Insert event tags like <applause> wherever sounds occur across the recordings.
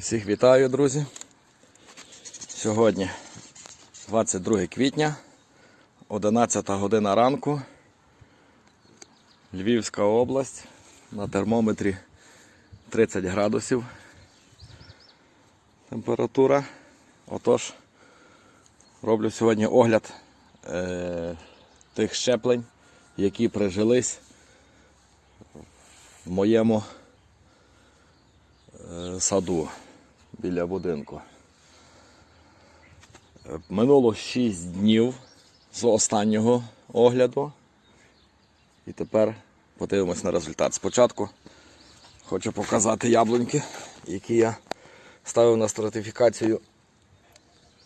Всіх вітаю, друзі. Сьогодні 22 квітня, 11 година ранку. Львівська область. На термометрі 30 градусів. Температура. Отож, роблю сьогодні огляд е, тих щеплень, які прижились в моєму е, саду біля будинку. Е, Минуло 6 днів з останнього огляду. І тепер подивимось на результат. Спочатку хочу показати яблуньки, які я ставив на стратифікацію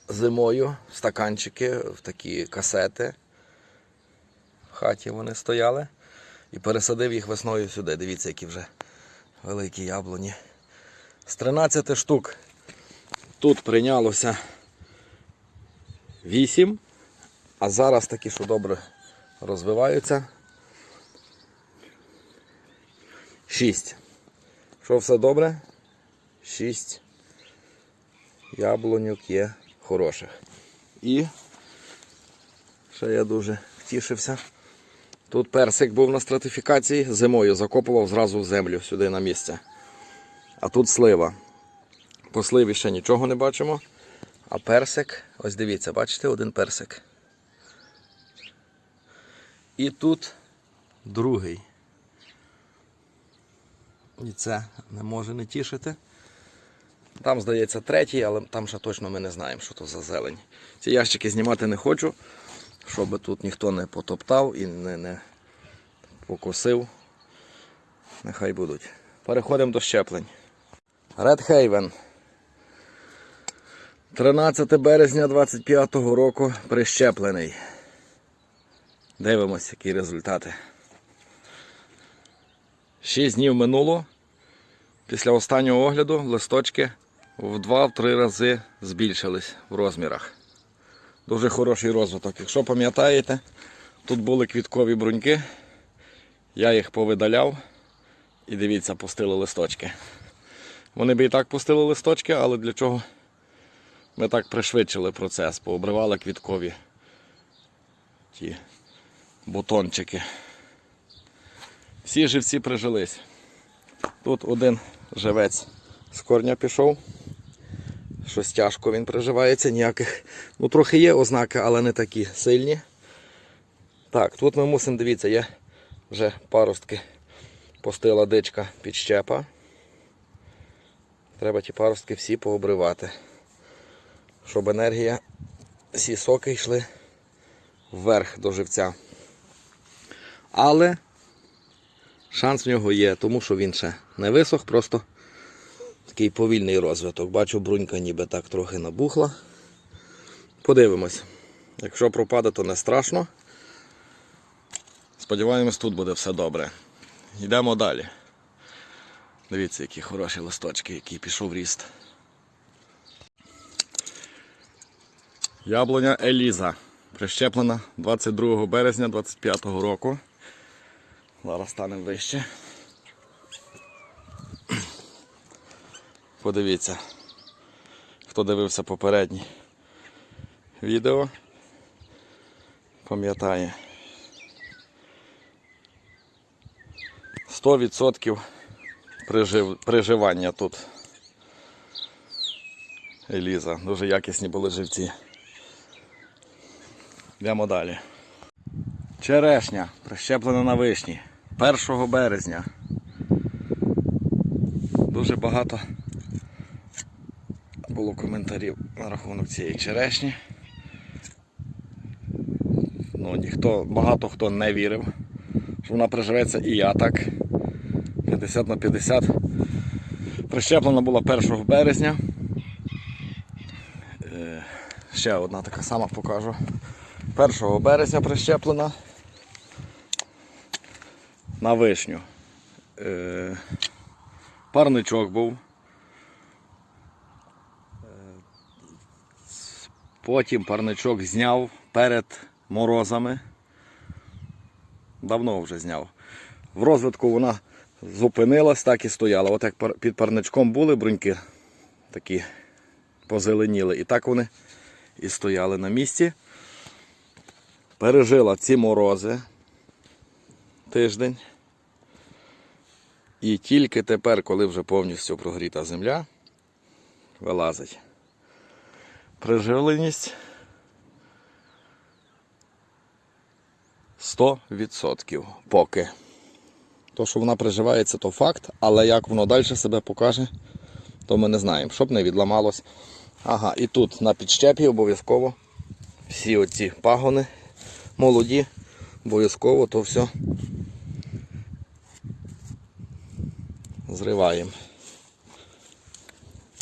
зимою в стаканчики, в такі касети. В хаті вони стояли. І пересадив їх весною сюди. Дивіться, які вже великі яблуні. З 13 штук тут прийнялося 8, а зараз такі, що добре розвиваються. 6. Що все добре? 6 яблуньок є хороших. І ще я дуже втішився. Тут персик був на стратифікації, зимою закопував зразу в землю сюди на місце. А тут слива. По сливі ще нічого не бачимо. А персик, ось дивіться, бачите, один персик. І тут другий. І це не може не тішити. Там, здається, третій, але там ще точно ми не знаємо, що то за зелень. Ці ящики знімати не хочу, щоб тут ніхто не потоптав і не, не покосив. Нехай будуть. Переходимо до щеплень. Haven. 13 березня 25 року прищеплений. Дивимось, які результати. 6 днів минуло. Після останнього огляду листочки в 2-3 рази збільшились в розмірах. Дуже хороший розвиток. Якщо пам'ятаєте, тут були квіткові бруньки. Я їх повидаляв і дивіться, пустили листочки. Вони би і так пустили листочки, але для чого ми так пришвидшили процес, пообривали квіткові ті бутончики. Всі живці прижились. Тут один живець з корня пішов. Щось тяжко він приживається, ніяких. Ну, трохи є ознаки, але не такі сильні. Так, тут ми мусимо, дивіться, є вже паростки постила дичка підщепа. Треба ті паростки всі пообривати, щоб енергія, всі соки йшли вверх до живця. Але шанс в нього є, тому що він ще не висох, просто такий повільний розвиток. Бачу, брунька ніби так трохи набухла. Подивимось. Якщо пропаде, то не страшно. Сподіваємось, тут буде все добре. Йдемо далі. Дивіться, які хороші листочки, який пішов ріст. Яблуня Еліза. Прищеплена 22 березня 25 року. Зараз станемо вище. Подивіться, хто дивився попереднє відео, пам'ятає. 100% прижив, приживання тут. Еліза. Дуже якісні були живці. Йдемо далі. Черешня прищеплена на вишні. 1 березня. Дуже багато було коментарів на рахунок цієї черешні. Ну, ніхто, багато хто не вірив, що вона приживеться і я так. 50 на 50. Прищеплена була 1 березня. Е, Ще одна така сама покажу. 1 березня прищеплена на вишню. Е, Парничок був. Е, Потім парничок зняв перед морозами. Давно вже зняв. В розвитку вона зупинилась, так і стояла. От як під парничком були бруньки, такі позеленіли. І так вони і стояли на місці. Пережила ці морози тиждень. І тільки тепер, коли вже повністю прогріта земля, вилазить. Приживленість 100% поки. То, що вона приживається, то факт, але як воно далі себе покаже, то ми не знаємо, щоб не відламалось. Ага, і тут на підщепі обов'язково всі оці пагони молоді, обов'язково то все зриваємо.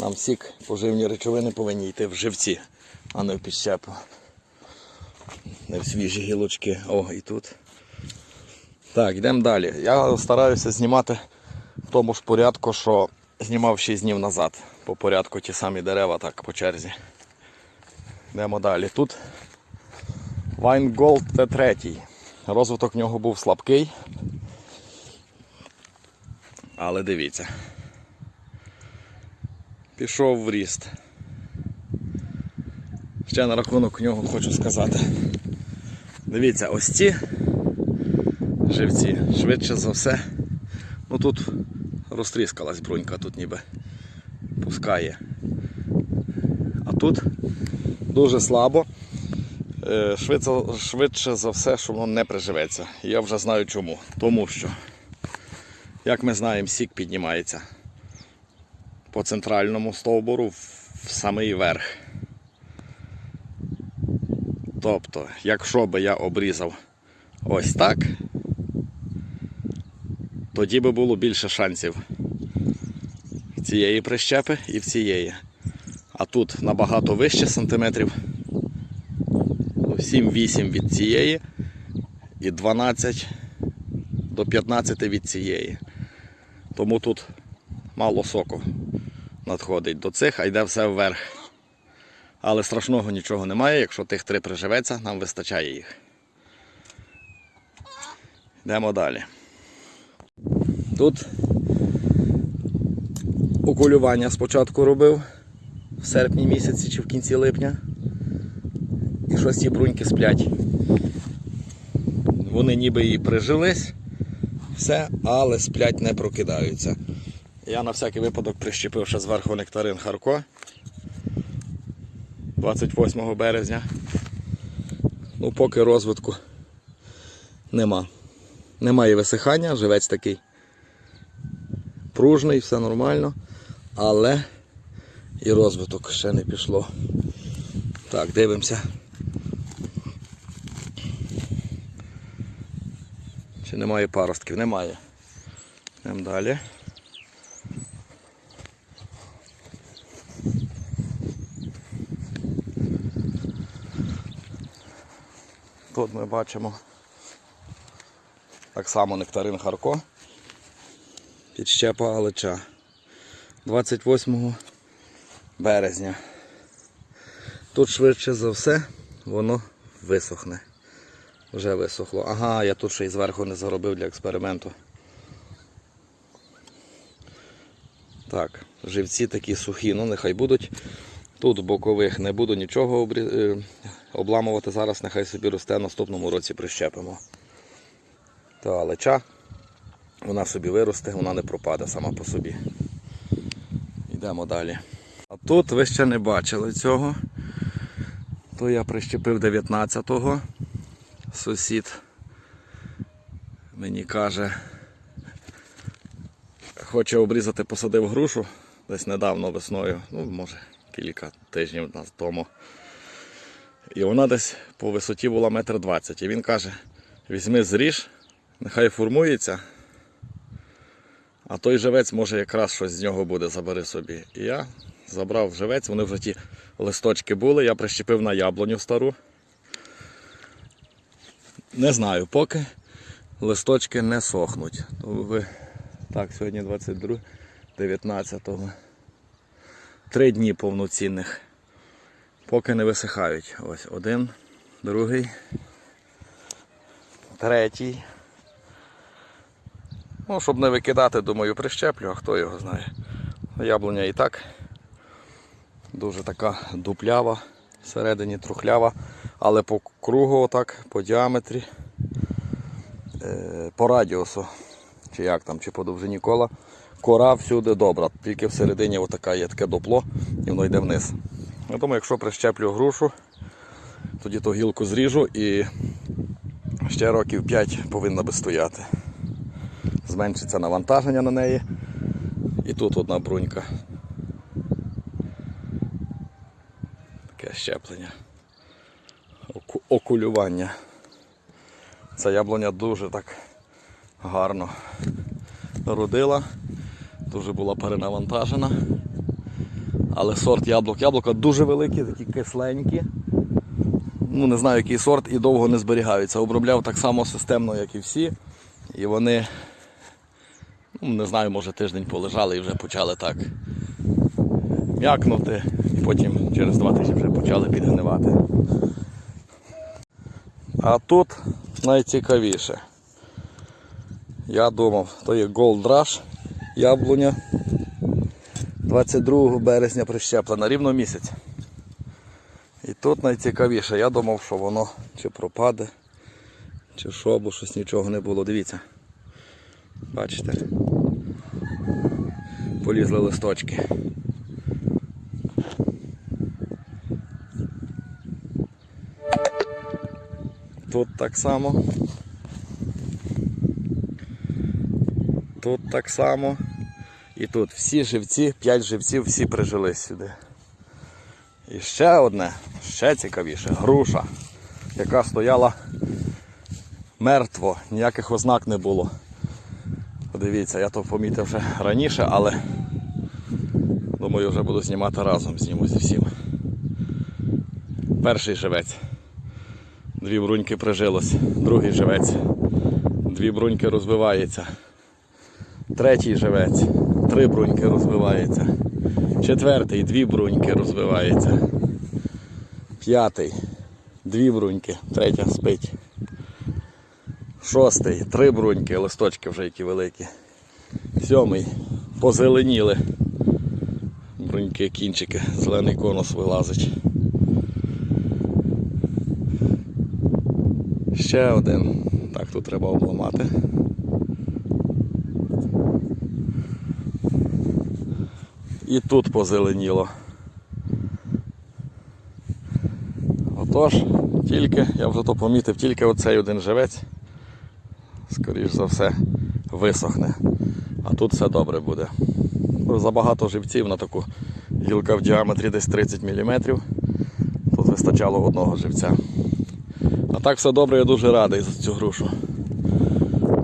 Нам сік поживні речовини повинні йти в живці, а не в підщепу. Не в свіжі гілочки. О, і тут. Так, йдемо далі. Я стараюся знімати в тому ж порядку, що знімав 6 днів назад. По порядку ті самі дерева, так по черзі. Йдемо далі. Тут Вайнголд Т3. Розвиток в нього був слабкий. Але дивіться. Пішов в ріст. Ще на рахунок нього хочу сказати. Дивіться, ось ці живці, швидше за все. Ну тут розтріскалась брунька, тут ніби пускає. А тут дуже слабо. Е, Швидше, швидше за все, що воно не приживеться. Я вже знаю чому. Тому що, як ми знаємо, сік піднімається по центральному стовбуру в самий верх. Тобто, якщо би я обрізав ось так, тоді би було більше шансів цієї прищепи і в цієї. А тут набагато вище сантиметрів. Ну, 7-8 від цієї і 12 до 15 від цієї. Тому тут мало соку надходить до цих, а йде все вверх. Але страшного нічого немає, якщо тих три приживеться, нам вистачає їх. Йдемо далі. Тут окулювання спочатку робив в серпні місяці чи в кінці липня. І щось ці бруньки сплять. Вони ніби і прижились, все, але сплять не прокидаються. Я на всякий випадок прищепив ще зверху нектарин Харко 28 березня. Ну, поки розвитку нема. Немає висихання, живець такий пружний, все нормально, але і розвиток ще не пішло. Так, дивимося. Чи немає паростків? Немає. Йдемо далі. Тут ми бачимо так само нектарин Харко. Підщепа Алича. 28 березня. Тут швидше за все воно висохне. Вже висохло. Ага, я тут ще й зверху не заробив для експерименту. Так, живці такі сухі, ну нехай будуть. Тут бокових не буду нічого обрі... е, обламувати. Зараз нехай собі росте, наступному році прищепимо. Та алеча, вона собі виросте, вона не пропаде сама по собі. Йдемо далі. А тут ви ще не бачили цього. То я прищепив 19-го. Сусід мені каже, хоче обрізати, посадив грушу десь недавно весною, ну може кілька тижнів тому. І вона десь по висоті була метр двадцять. І він каже, візьми зріж, нехай формується, а той живець може якраз щось з нього буде, забери собі. І я забрав живець, вони вже ті листочки були, я прищепив на яблуню стару. Не знаю, поки листочки не сохнуть. Ви... Так, сьогодні 22, 19. Три дні повноцінних. Поки не висихають. Ось один, другий, третій. Ну, щоб не викидати, думаю, прищеплю, а хто його знає. Яблуня і так Дуже така дуплява, всередині трухлява, але по кругу, отак, по діаметрі, е, по радіусу, чи як там, чи по довжині кола, кора всюди добра. Тільки всередині отака є таке дупло і воно йде вниз. Я думаю, якщо прищеплю грушу, тоді ту гілку зріжу і ще років 5 повинна би стояти. Зменшиться навантаження на неї. І тут одна брунька. Таке щеплення. Оку- Окулювання. Ця яблуня дуже так гарно родила, дуже була перенавантажена. Але сорт яблук. Яблука дуже великі, такі кисленькі. Ну, не знаю, який сорт і довго не зберігаються. Обробляв так само системно, як і всі. І вони, ну, не знаю, може тиждень полежали і вже почали так м'якнути. І потім через два тижні вже почали підгнивати. А тут найцікавіше. Я думав, то є Gold Rush яблуня. 22 березня прищеплена, рівно місяць. І тут найцікавіше, я думав, що воно чи пропаде, чи що, бо щось нічого не було. Дивіться. Бачите? Полізли листочки. Тут так само. Тут так само. І тут всі живці, 5 живців, всі прижились сюди. І ще одне, ще цікавіше, груша, яка стояла мертво, ніяких ознак не було. Подивіться, я то помітив вже раніше, але думаю, вже буду знімати разом, зніму зі всім. Перший живець. Дві бруньки прижилось, другий живець. Дві бруньки розвивається. Третій живець. Три бруньки розвивається. Четвертий, дві бруньки розвивається. П'ятий, дві бруньки, третя спить. Шостий, три бруньки, листочки вже які великі. Сьомий, позеленіли. Бруньки, кінчики, зелений конус вилазить. Ще один. Так, тут треба обламати. І тут позеленіло. Отож, тільки, я вже то помітив, тільки оцей один живець, скоріш за все, висохне. А тут все добре буде. Забагато живців на таку гілка в діаметрі десь 30 мм. Тут вистачало одного живця. А так все добре, я дуже радий за цю грушу.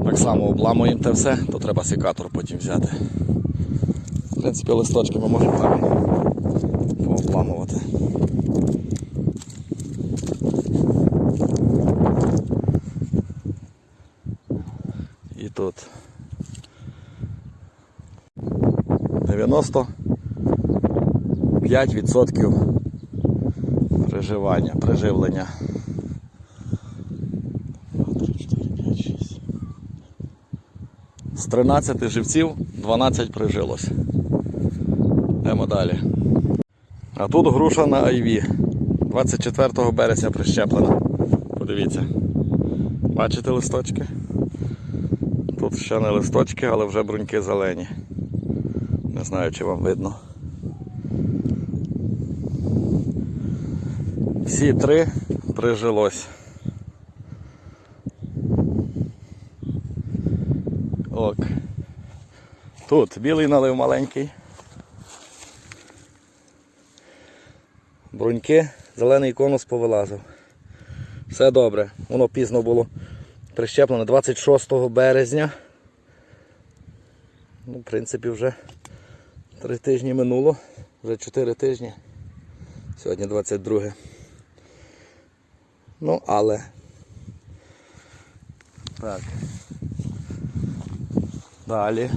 Так само обламуємо те все, то треба секатор потім взяти. В принципі, листочки ми можемо так пообламувати. Тут 95% приживання, приживлення. 2, 3, 4, 5, 6. З 13 живців 12 прижилось. Йдемо далі. А тут груша на айві. 24 березня прищеплена. Подивіться. Бачите листочки? Тут ще не листочки, але вже бруньки зелені. Не знаю, чи вам видно. Всі три прижилось. Ок. Тут білий налив маленький. Бруньки, зелений конус повилазив. Все добре. Воно пізно було прищеплено 26 березня. Ну, в принципі, вже три тижні минуло, вже 4 тижні. Сьогодні 22. Ну, але. Так. Далі.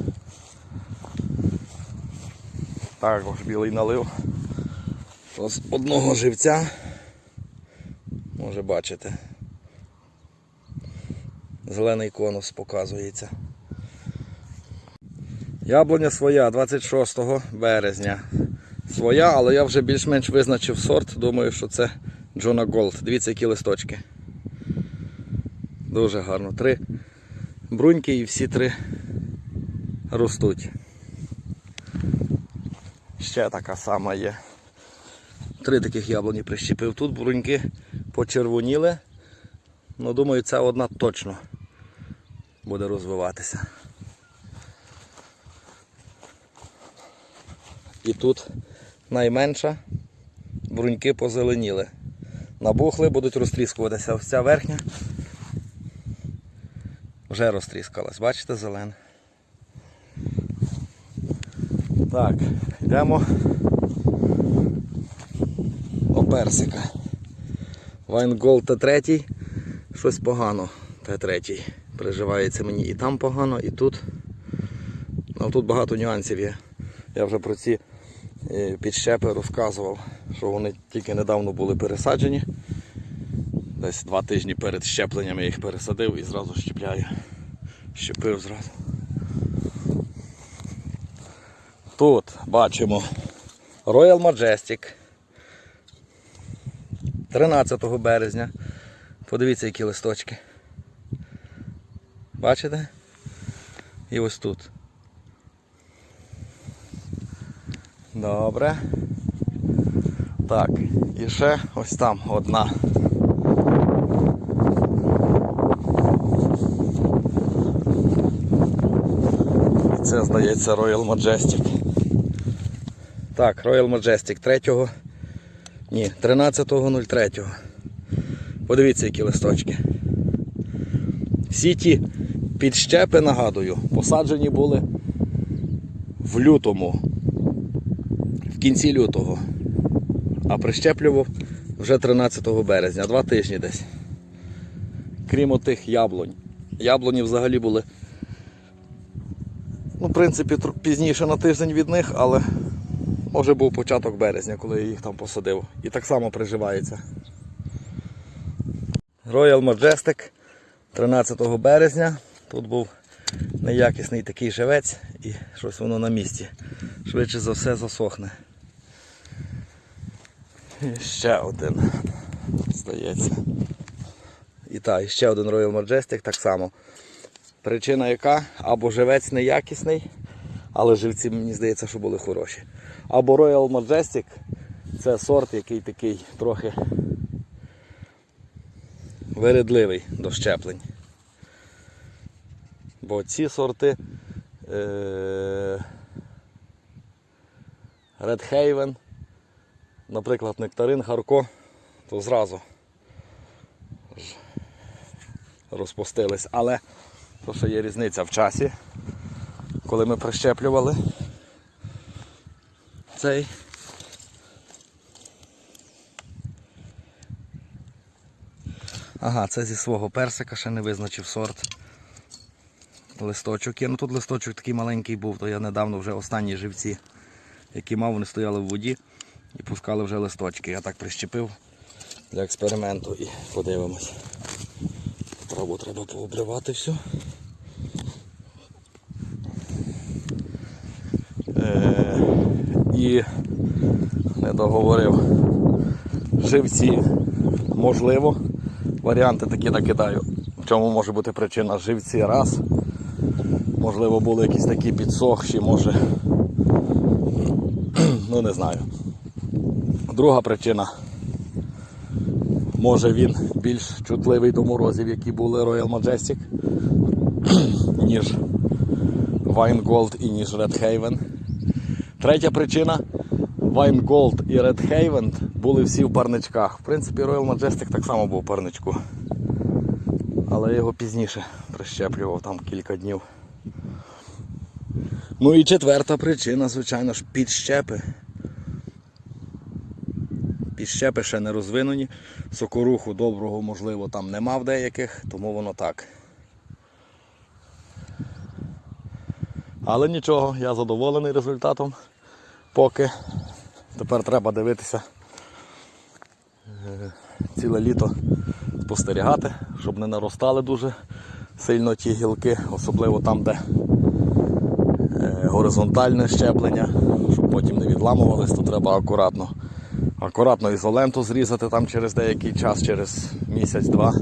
Також білий налив. З одного живця. Може бачите. Зелений конус показується. Яблуня своя 26 березня. своя, але я вже більш-менш визначив сорт. Думаю, що це Джона Голд. Дивіться, які листочки. Дуже гарно. Три бруньки і всі три ростуть. Ще така сама є. Три таких яблуні прищепив. Тут бруньки почервоніли. Ну, думаю, ця одна точно буде розвиватися. І тут найменша бруньки позеленіли. Набухли, будуть розтріскуватися. Ось ця верхня вже розтріскалась. Бачите, зелена. Так, йдемо до персика. Вайнгол Т3. Щось погано. Т3. Переживається мені і там погано, і тут. Ну, тут багато нюансів є. Я вже про ці е, підщепи розказував, що вони тільки недавно були пересаджені. Десь два тижні перед щепленням я їх пересадив і зразу щепляю. Щепив зразу. Тут бачимо Royal Majestic 13 березня. Подивіться, які листочки. Бачите? І ось тут. Добре. Так, і ще ось там одна. Це, здається, Royal Majestic. Так, Royal Majestic 3. Ні, 13.03. Подивіться, які листочки. Всі ті підщепи, нагадую, посаджені були в лютому, в кінці лютого. А прищеплював вже 13 березня, два тижні десь. Крім отих яблунь. Яблуні взагалі були, ну, в принципі, пізніше на тиждень від них, але може був початок березня, коли я їх там посадив. І так само приживається. Royal Majestic 13 березня. Тут був неякісний такий живець і щось воно на місці. Швидше за все засохне. І ще один, здається. І так, і ще один Royal Majestic так само. Причина яка? Або живець неякісний, але живці, мені здається, що були хороші. Або Royal Majestic це сорт, який такий трохи вередливий до щеплень. Бо ці сорти е- Red Haven, наприклад, нектарин, Харко, то зразу розпустились. Але то, що є різниця в часі, коли ми прищеплювали цей. Ага, це зі свого персика ще не визначив сорт. Листочок є. Ну тут листочок такий маленький був, то я недавно вже останні живці, які мав, вони стояли в воді і пускали вже листочки. Я так прищепив для експерименту і подивимось. Траву треба пообривати всю. Е, і не договорив. Живці можливо. Варіанти такі накидаю. В чому може бути причина? Живці раз. Можливо, були якісь такі підсохші, може. <clears throat> Ну не знаю. Друга причина. Може він більш чутливий до морозів, які були Royal Majestic, <clears throat> ніж Gold і ніж Red Haven. Третя причина. Gold і Red Haven були всі в парничках. В принципі, Royal Majestic так само був у парничку. Але я його пізніше прищеплював там кілька днів. Ну і четверта причина, звичайно ж, підщепи. Підщепи ще не розвинені. Сокоруху доброго, можливо, там нема в деяких, тому воно так. Але нічого, я задоволений результатом. Поки тепер треба дивитися е, ціле літо спостерігати, щоб не наростали дуже сильно ті гілки, особливо там, де горизонтальне щеплення, щоб потім не відламувались, то треба акуратно. Акуратно ізоленту зрізати там через деякий час, через місяць-два.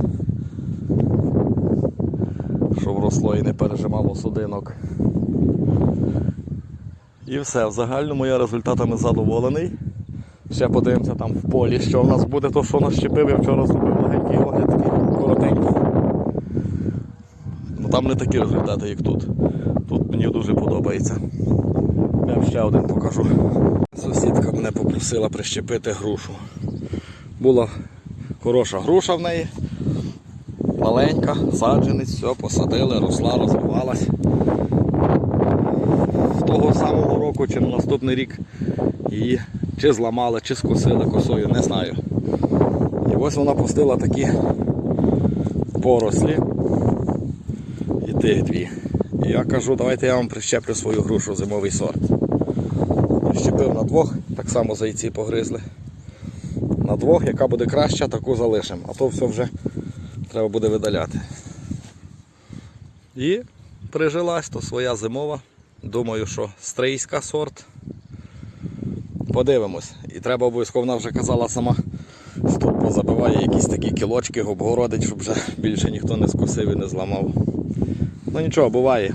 Щоб росло і не пережимало судинок. І все, в загальному я результатами задоволений. Ще подивимося там в полі, що в нас буде, то що нащепив. Я вчора зробив легенький огляд, такий коротенький. Ну там не такі результати, як тут. Мені дуже подобається. Я ще один покажу. Сусідка мене попросила прищепити грушу. Була хороша груша в неї. Маленька, саджанець, все, посадили, росла, розвивалась. З того самого року чи на наступний рік її чи зламали, чи скосили косою, не знаю. І ось вона пустила такі порослі. І тих дві. Я кажу, давайте я вам прищеплю свою грушу зимовий сорт. Прищепив на двох, так само зайці погризли. На двох, яка буде краща, таку залишимо. А то все вже треба буде видаляти. І прижилась, то своя зимова. Думаю, що стрийська сорт. Подивимось. І треба обов'язково, вона вже казала сама, що позабиває якісь такі кілочки, обгородить, щоб вже більше ніхто не скосив і не зламав. Ну нічого, буває.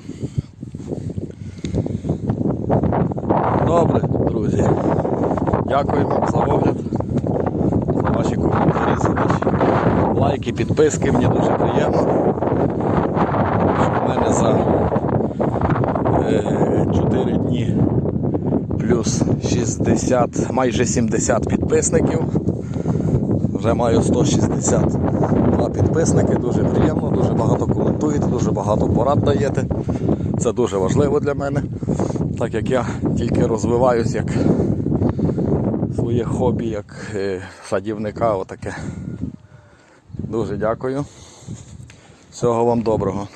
Добре, друзі. Дякую вам за огляд, за ваші коментарі, за ваші лайки, підписки. Мені дуже приємно. Що в мене за е, 4 дні плюс 60, майже 70 підписників. Вже маю 162 підписники, дуже приємно, дуже багато коментуєте, дуже багато порад даєте. Це дуже важливо для мене, так як я тільки розвиваюсь як своє хобі, як е, садівника. Отаке. Дуже дякую. Всього вам доброго.